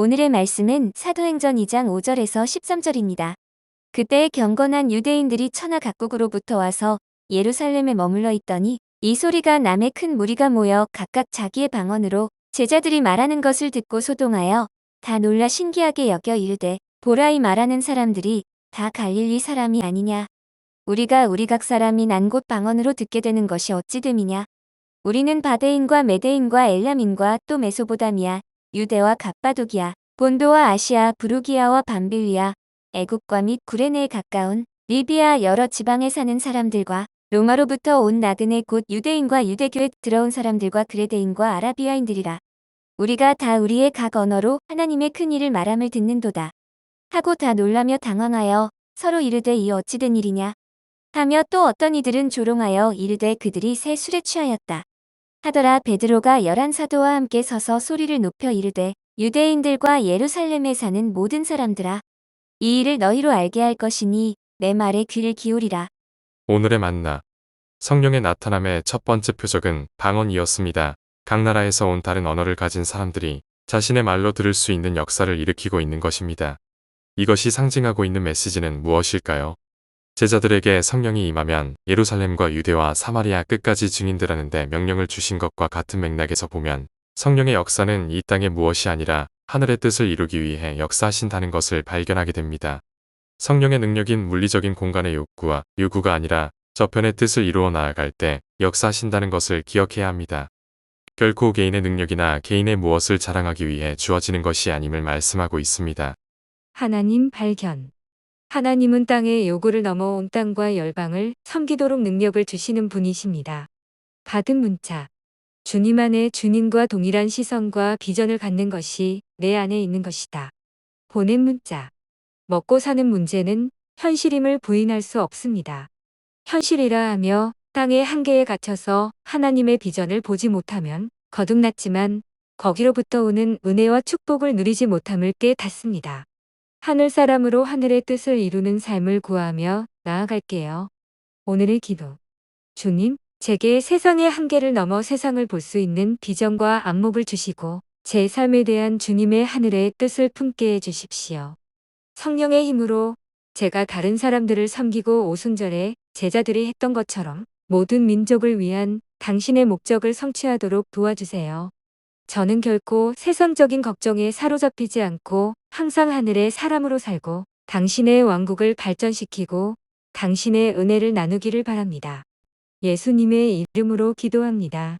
오늘의 말씀은 사도행전 2장 5절에서 13절입니다. 그때 경건한 유대인들이 천하 각국으로부터 와서 예루살렘에 머물러 있더니 이 소리가 남의 큰 무리가 모여 각각 자기의 방언으로 제자들이 말하는 것을 듣고 소동하여 다 놀라 신기하게 여겨 이르되 보라 이 말하는 사람들이 다 갈릴리 사람이 아니냐. 우리가 우리 각 사람이 난 곳 방언으로 듣게 되는 것이 어찌 됨이냐. 우리는 바데인과 메데인과 엘람인과 또 메소보다미아, 유대와 갑바도기아, 본도와 아시아, 부르기아와 밤빌리아, 애국과 및 구레네에 가까운 리비아 여러 지방에 사는 사람들과 로마로부터 온 나그네 곧 유대인과 유대교에 들어온 사람들과 그레데인과 아라비아인들이라. 우리가 다 우리의 각 언어로 하나님의 큰 일을 말함을 듣는도다. 하고 다 놀라며 당황하여 서로 이르되 이 어찌된 일이냐. 하며 또 어떤 이들은 조롱하여 이르되 그들이 새 술에 취하였다. 하더라 베드로가 열한 사도와 함께 서서 소리를 높여 이르되 유대인들과 예루살렘에 사는 모든 사람들아 이 일을 너희로 알게 할 것이니 내 말에 귀를 기울이라. 오늘의 만나. 성령의 나타남의 첫 번째 표적은 방언이었습니다. 각 나라에서 온 다른 언어를 가진 사람들이 자신의 말로 들을 수 있는 역사를 일으키고 있는 것입니다. 이것이 상징하고 있는 메시지는 무엇일까요? 제자들에게 성령이 임하면 예루살렘과 유대와 사마리아 끝까지 증인들하는데 명령을 주신 것과 같은 맥락에서 보면 성령의 역사는 이 땅의 무엇이 아니라 하늘의 뜻을 이루기 위해 역사하신다는 것을 발견하게 됩니다. 성령의 능력인 물리적인 공간의 욕구와 요구가 아니라 저편의 뜻을 이루어 나아갈 때 역사하신다는 것을 기억해야 합니다. 결코 개인의 능력이나 개인의 무엇을 자랑하기 위해 주어지는 것이 아님을 말씀하고 있습니다. 하나님 발견. 하나님은 땅의 요구를 넘어 온 땅과 열방을 섬기도록 능력을 주시는 분이십니다. 받은 문자. 주님 안에 주님과 동일한 시선과 비전을 갖는 것이 내 안에 있는 것이다. 보낸 문자. 먹고 사는 문제는 현실임을 부인할 수 없습니다. 현실이라 하며 땅의 한계에 갇혀서 하나님의 비전을 보지 못하면 거듭났지만 거기로부터 오는 은혜와 축복을 누리지 못함을 깨닫습니다. 하늘 사람으로 하늘의 뜻을 이루는 삶을 구하며 나아갈게요. 오늘의 기도. 주님, 제게 세상의 한계를 넘어 세상을 볼 수 있는 비전과 안목을 주시고 제 삶에 대한 주님의 하늘의 뜻을 품게 해 주십시오. 성령의 힘으로 제가 다른 사람들을 섬기고 오순절에 제자들이 했던 것처럼 모든 민족을 위한 당신의 목적을 성취하도록 도와주세요. 저는 결코 세상적인 걱정에 사로잡히지 않고 항상 하늘의 사람으로 살고 당신의 왕국을 발전시키고 당신의 은혜를 나누기를 바랍니다. 예수님의 이름으로 기도합니다.